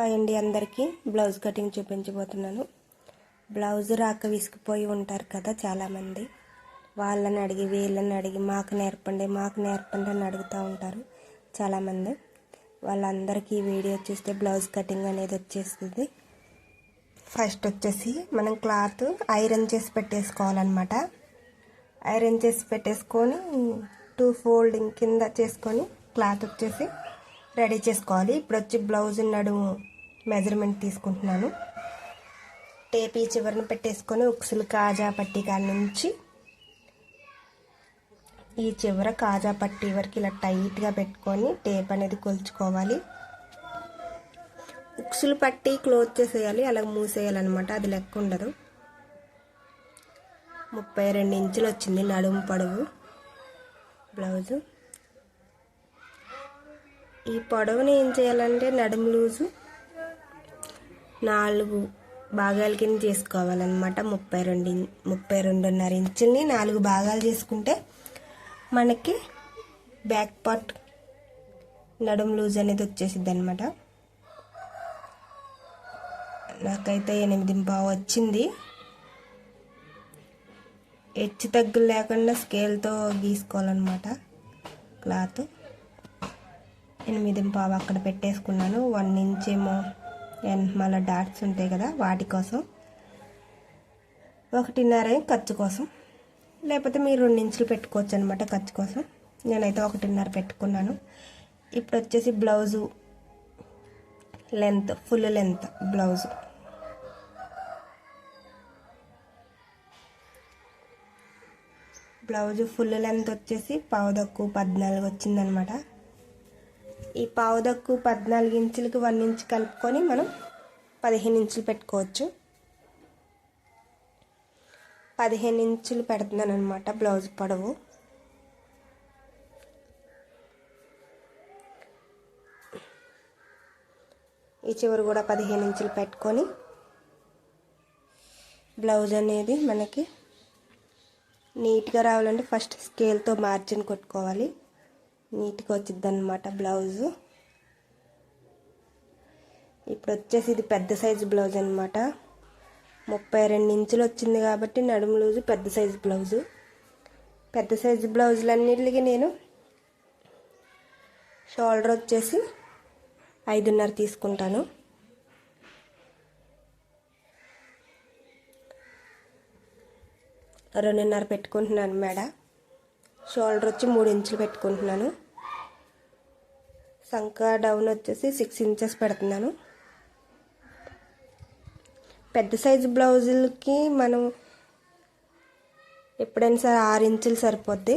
Hi అండి అందరికీ blouse cutting చూపించబోతున్నాను. బ్లౌజ్ రాక విసిగిపోయి ఉంటారు కదా చాలామంది. వాళ్ళని అడిగి వీళ్ళని అడిగి మాకు నేర్పండి మాకు నేర్పండి అని అడుగుతూ ఉంటారు చాలామంది. వాళ్ళందరికీ ఈ వీడియో చూస్తే బ్లౌజ్ కటింగ్ అనేది వచ్చేస్తుంది. ఫస్ట్ వచ్చేసి మనం క్లాత్ ఐరన్ చేసి పెట్టేసుకోవాలన్నమాట. ఐరన్ చేసి పెట్టేసుకొని టూ ఫోల్డింగ్ కింద చేసుకొని క్లాత్ వచ్చేసి రెడీ చేసుకోవాలి. ఇప్పుడు వచ్చి బ్లౌజ్ నడుము మెజర్మెంట్ తీసుకుంటున్నాను. టేప్ ఈ చివరిని పెట్టేసుకొని ఉక్సులు కాజా పట్టి కాడ నుంచి ఈ చివర కాజా పట్టి వరకు ఇలా టైట్గా పెట్టుకొని టేప్ అనేది కొలుచుకోవాలి. ఉక్సులు పట్టి క్లోజ్ చేసేయాలి అలా మూసేయాలన్నమాట అది లెక్క ఉండదు. ముప్పై రెండు ఇంచులు వచ్చింది నడుము పొడవు బ్లౌజు. ఈ పొడవుని ఏం చేయాలంటే నడుము లూజు నాలుగు భాగాల కింద చేసుకోవాలన్నమాట. ముప్పై రెండు ముప్పై రెండున్నర ఇంచుల్ని నాలుగు భాగాలు చేసుకుంటే మనకి బ్యాక్ పార్ట్ నడుము లూజ్ అనేది వచ్చేసిద్ది అనమాట నాకైతే ఎనిమిది పావు వచ్చింది. హెచ్చు తగ్గులు లేకుండా స్కేల్తో గీసుకోవాలన్నమాట క్లాత్. ఎనిమిది పావు అక్కడ పెట్టేసుకున్నాను. వన్ ఇంచ్ ఏమో మళ్ళీ డాట్స్ ఉంటాయి కదా వాటి కోసం. ఒకటిన్నర ఖర్చు కోసం. లేకపోతే మీరు రెండు ఇంచులు పెట్టుకోవచ్చు అనమాట ఖర్చు కోసం. నేనైతే ఒకటిన్నర పెట్టుకున్నాను. ఇప్పుడు వచ్చేసి blouse length full length blouse. Blouse full length వచ్చేసి పావుదక్కు పద్నాలుగు వచ్చిందనమాట ఈ పావుదక్కు పద్నాలుగు ఇంచులకి వన్ ఇంచ్ కలుపుకొని మనం పదిహేను ఇంచులు పెట్టుకోవచ్చు. పదిహేను ఇంచులు పెడుతున్నాను అనమాట బ్లౌజ్ పొడవు. ఈ చివరి కూడా పదిహేను ఇంచులు పెట్టుకొని బ్లౌజ్ అనేది మనకి నీట్గా రావాలంటే ఫస్ట్ స్కేల్తో మార్జిన్ కొట్టుకోవాలి. నీట్గా వచ్చింది అనమాట బ్లౌజు. ఇప్పుడు వచ్చేసి ఇది పెద్ద సైజు బ్లౌజ్ అనమాట ముప్పై రెండు ఇంచులు వచ్చింది కాబట్టి నడుము లూజు పెద్ద సైజు బ్లౌజు. పెద్ద సైజు బ్లౌజులన్నిటికి నేను షోల్డర్ వచ్చేసి ఐదున్నర తీసుకుంటాను. రెండున్నర పెట్టుకుంటున్నాను మేడం. షోల్డర్ వచ్చి మూడు ఇంచులు పెట్టుకుంటున్నాను. సంక డౌన్ వచ్చేసి సిక్స్ ఇంచెస్ పెడుతున్నాను. పెద్ద సైజు బ్లౌజులకి మనం ఎప్పుడైనా సరే ఆరు ఇంచులు సరిపోద్ది.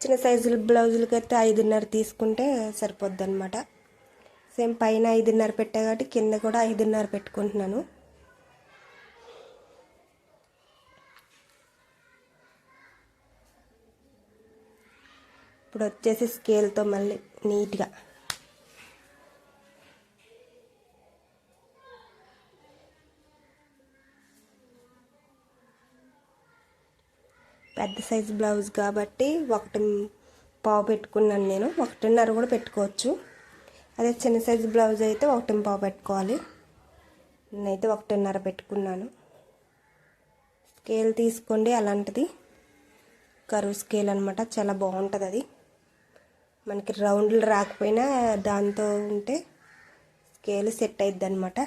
చిన్న సైజుల బ్లౌజులకి అయితే ఐదున్నర తీసుకుంటే సరిపోద్ది అనమాట సేమ్ పైన ఐదున్నర పెట్టా కాబట్టి కింద కూడా ఐదున్నర పెట్టుకుంటున్నాను. ఇప్పుడు వచ్చేసి స్కేల్తో మళ్ళీ నీట్గా. పెద్ద సైజ్ బ్లౌజ్ కాబట్టి ఒకటి పావు పెట్టుకున్నాను నేను. ఒకటిన్నర కూడా పెట్టుకోవచ్చు. అదే చిన్న సైజు బ్లౌజ్ అయితే ఒకటి పావు పెట్టుకోవాలి. నేనైతే ఒకటిన్నర పెట్టుకున్నాను. స్కేల్ తీసుకోండి అలాంటిది. కరువు స్కేల్ అనమాట చాలా బాగుంటుంది అది మనకి రౌండ్లు రాకపోయినా దాంతో ఉంటే స్కేల్ సెట్ అయిద్ది అనమాట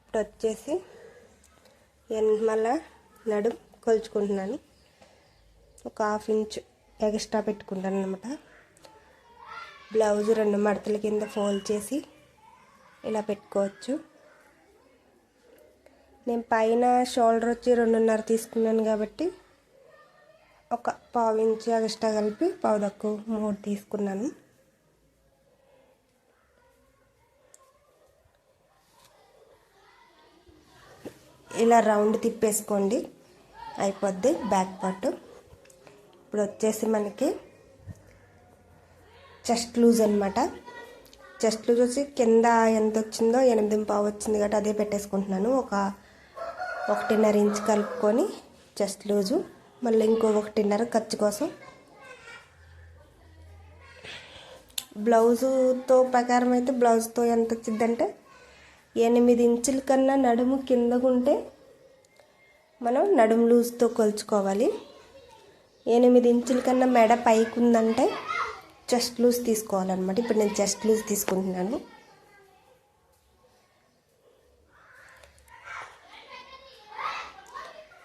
ఇప్పుడు వచ్చేసి మళ్ళా నడుం కొలుచుకుంటున్నాను. ఒక హాఫ్ ఇంచ్ ఎక్స్ట్రా పెట్టుకుంటాను అనమాట బ్లౌజ్ రెండు మడతల కింద ఫోల్డ్ చేసి ఇలా పెట్టుకోవచ్చు. నేను పైన షోల్డర్ వచ్చి రెండున్నర తీసుకున్నాను కాబట్టి ఒక పావు ఇంచు ఎక్స్ట్రా కలిపి పావు తక్కువ మూడు తీసుకున్నాను. ఇలా రౌండ్ తిప్పేసుకోండి. అయిపోద్ది బ్యాక్ పార్ట్. ఇప్పుడు వచ్చేసి మనకి చెస్ట్ లూజ్ అనమాట చెస్ట్ లూజ్ వచ్చి కింద ఎంత వచ్చిందో ఎనిమిది పావు వచ్చింది కాబట్టి అదే పెట్టేసుకుంటున్నాను. ఒక ఒకటిన్నర ఇంచ్ కలుపుకొని చెస్ట్ లూజు. మళ్ళీ ఇంకో ఒకటిన్నర ఖర్చు కోసం. బ్లౌజుతో ప్రకారం అయితే బ్లౌజ్తో ఎంత వచ్చిందంటే ఎనిమిది ఇంచుల కన్నా నడుము కిందకుంటే మనం నడుము లూజ్తో కొలుచుకోవాలి. ఎనిమిది ఇంచుల కన్నా మెడ పైకి ఉందంటే చెస్ట్ లూజ్ తీసుకోవాలన్నమాట. ఇప్పుడు నేను చెస్ట్ లూజ్ తీసుకుంటున్నాను.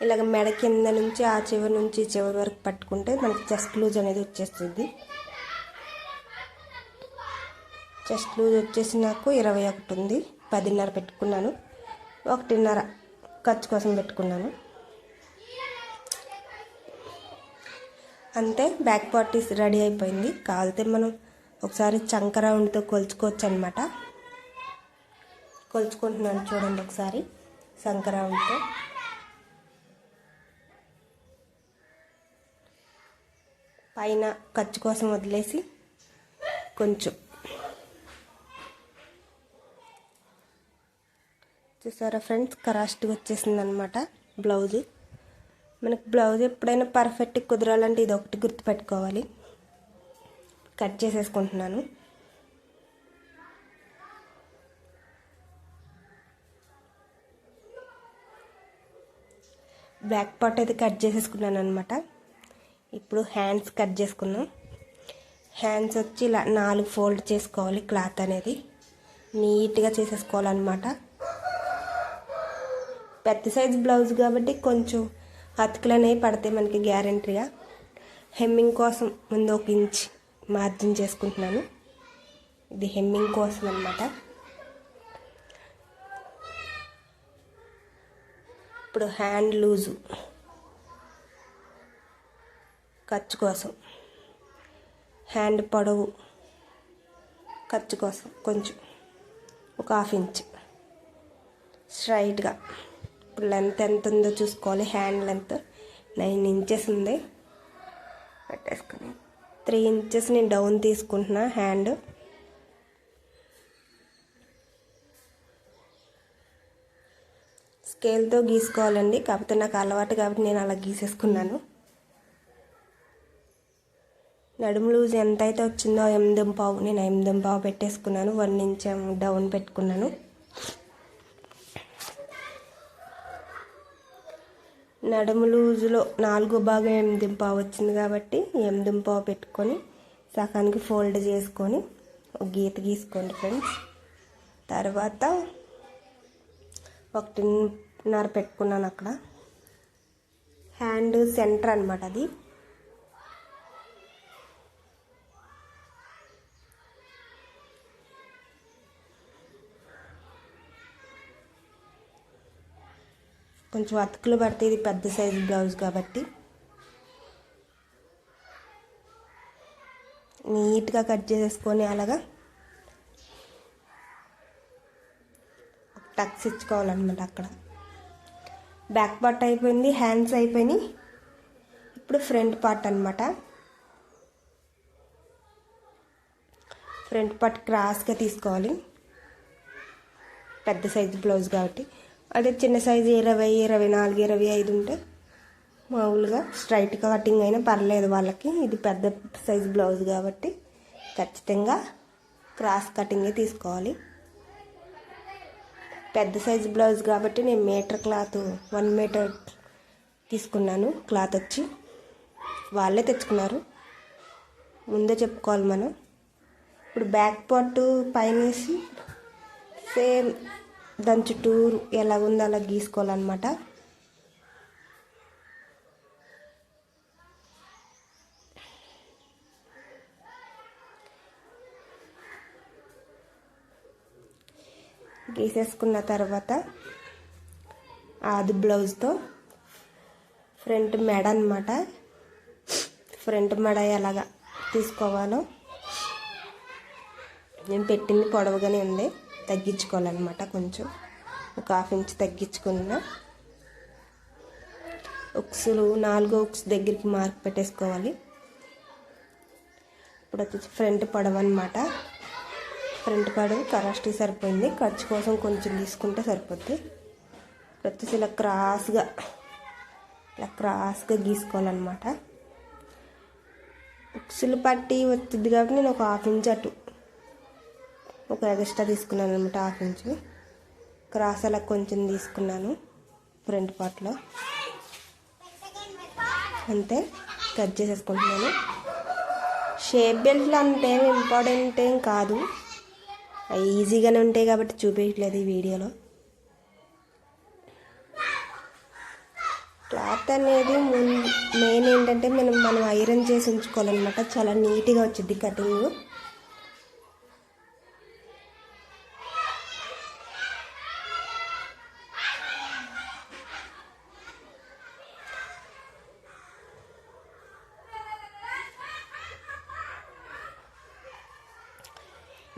ఇలాగ మెడ కింద నుంచి ఆ చివరి నుంచి చివరి వరకు పట్టుకుంటే మనకి చెస్ట్ లూజ్ అనేది వచ్చేస్తుంది. చెస్ట్ లూజ్ వచ్చేసి నాకు ఇరవై ఒకటి ఉంది. పదిన్నర పెట్టుకున్నాను. ఒకటిన్నర ఖర్చు కోసం పెట్టుకున్నాను. అంతే బ్యాక్ పార్టీస్ రెడీ అయిపోయింది. కావాలితే మనం ఒకసారి చంక రౌండ్తో కొలుచుకోవచ్చు అనమాట కొలుచుకుంటున్నాను చూడండి ఒకసారి. శంక పైన ఖర్చు కోసం వదిలేసి కొంచెం. చూసారా ఫ్రెండ్స్? కరాస్ట్గా వచ్చేసింది అనమాట బ్లౌజ్. మనకి బ్లౌజ్ ఎప్పుడైనా పర్ఫెక్ట్గా కుదరాలంటే ఇది ఒకటి గుర్తుపెట్టుకోవాలి. కట్ చేసేసుకుంటున్నాను. బ్యాక్ పార్ట్ అయితే కట్ చేసేసుకున్నాను అనమాట ఇప్పుడు హ్యాండ్స్ కట్ చేసుకున్నాం హ్యాండ్స్ వచ్చి ఇలా నాలుగు ఫోల్డ్ చేసుకోవాలి క్లాత్ అనేది. నీట్గా చేసేసుకోవాలన్నమాట. పెద్ద సైజ్ బ్లౌజ్ కాబట్టి కొంచెం అతుకులు అనేవి పడతాయి మనకి గ్యారంటీగా హెమ్మింగ్ కోసం ముందు ఒక ఇంచ్ మార్జిన్ చేసుకుంటున్నాను. ఇది హెమ్మింగ్ కోసం అనమాట ఇప్పుడు హ్యాండ్ లూజు ఖర్చు కోసం. హ్యాండ్ పొడవు ఖర్చు కోసం కొంచెం. ఒక హాఫ్ ఇంచ్. స్ట్రైట్గా. ఇప్పుడు లెంత్ ఎంత ఉందో చూసుకోవాలి. హ్యాండ్ లెంత్ నైన్ ఇంచెస్ ఉంది. పెట్టేసుకొని. త్రీ ఇంచెస్ నేను డౌన్ తీసుకుంటున్నా హ్యాండ్. స్కేల్తో గీసుకోవాలండి. కాకపోతే నాకు అలవాటు కాబట్టి నేను అలా గీసేసుకున్నాను. నడుము లూజ్ ఎంత అయితే వచ్చిందో ఎనిమిది పావు నేను ఎనిమిది పావు పెట్టేసుకున్నాను. వన్ ఇంచ్ డౌన్ పెట్టుకున్నాను. నడుము లూజులో నాలుగో భాగం ఎనిమిది పావు వచ్చింది కాబట్టి ఎనిమిది పావు పెట్టుకొని సగానికి ఫోల్డ్ చేసుకొని ఒక గీత గీసుకోండి ఫ్రెండ్స్. తర్వాత ఒకటిన్నర పెట్టుకున్నాను అక్కడ. హ్యాండ్ సెంటర్ అనమాట అది. కొంచెం అతుకులు పడితే ఇది పెద్ద సైజు బ్లౌజ్ కాబట్టి. నీట్గా కట్ చేసేసుకొని అలాగా టక్స్ ఇచ్చుకోవాలన్నమాట అక్కడ. బ్యాక్ పార్ట్ అయిపోయింది హ్యాండ్స్ అయిపోయినాయి. ఇప్పుడు ఫ్రంట్ పార్ట్ అనమాట ఫ్రంట్ పార్ట్ క్రాస్గా తీసుకోవాలి. పెద్ద సైజు బ్లౌజ్ కాబట్టి. అదే చిన్న సైజు ఇరవై ఇరవై నాలుగు ఇరవై ఐదు ఉంటే మామూలుగా స్ట్రైట్గా కటింగ్ అయినా పర్లేదు వాళ్ళకి. ఇది పెద్ద సైజు బ్లౌజ్ కాబట్టి ఖచ్చితంగా క్రాస్ కటింగే తీసుకోవాలి. పెద్ద సైజు బ్లౌజ్ కాబట్టి నేను మీటర్ క్లాత్ వన్ మీటర్ తీసుకున్నాను. క్లాత్ వచ్చి వాళ్ళే తెచ్చుకున్నారు. ముందే చెప్పుకోవాలి మనం. ఇప్పుడు బ్యాక్ పార్ట్ పైన సేమ్ దాని చుట్టూరు ఎలాగుందో అలా గీసుకోవాలన్నమాట. గీసేసుకున్న తర్వాత అది బ్లౌజ్తో ఫ్రంట్ మెడ అనమాట ఫ్రంట్ మెడ ఎలాగా తీసుకోవాలో. నేను పెట్టింది పొడవుగానే ఉంది. తగ్గించుకోవాలన్నమాట కొంచెం. ఒక హాఫ్ ఇంచ్ తగ్గించుకున్న. ఉక్సులు నాలుగో ఉక్స్ దగ్గరికి మార్క్ పెట్టేసుకోవాలి. ఇప్పుడు వచ్చేసి ఫ్రంట్ పడవ అనమాట ఫ్రంట్ పడవ కరాస్టీ సరిపోయింది. ఖర్చు కోసం కొంచెం తీసుకుంటే సరిపోద్ది. వచ్చేసి ఇలా క్రాస్గా ఇలా క్రాస్గా గీసుకోవాలన్నమాట. ఉక్సులు పట్టి వచ్చింది కాబట్టి నేను ఒక హాఫ్ ఇంచ్ అటు ఒక ఎగస్ట్రా తీసుకున్నాను అనమాట హాఫ్ ఇంచు. క్రాస్ అలా కొంచెం తీసుకున్నాను ఫ్రంట్ పార్ట్లో. అంతే కట్ చేసేసుకుంటున్నాను. షేప్ బెల్ట్లు అంటే ఏం ఇంపార్టెంట్ ఏం కాదు. అవి ఈజీగానే ఉంటాయి కాబట్టి చూపించట్లేదు ఈ వీడియోలో. క్లాత్ అనేది మెయిన్ ఏంటంటే మనం మనం ఐరన్ చేసి ఉంచుకోవాలన్నమాట. చాలా నీట్గా వచ్చింది cutting.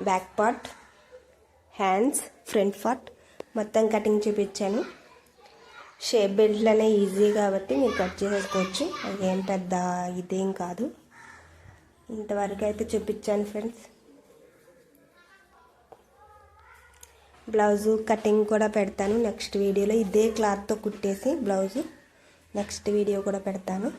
Back part hands front part మొత్తం కటింగ్ చూపించాను. షేప్ బెల్ట్లనే ఈజీ కాబట్టి మీరు కట్ చేసేసుకోవచ్చు. అది పెద్ద ఇదేం కాదు. ఇంతవరకు అయితే చూపించాను ఫ్రెండ్స్ బ్లౌజు కటింగ్ కూడా పెడతాను. నెక్స్ట్ వీడియోలో ఇదే క్లాత్తో కుట్టేసి బ్లౌజు నెక్స్ట్ వీడియో కూడా పెడతాను.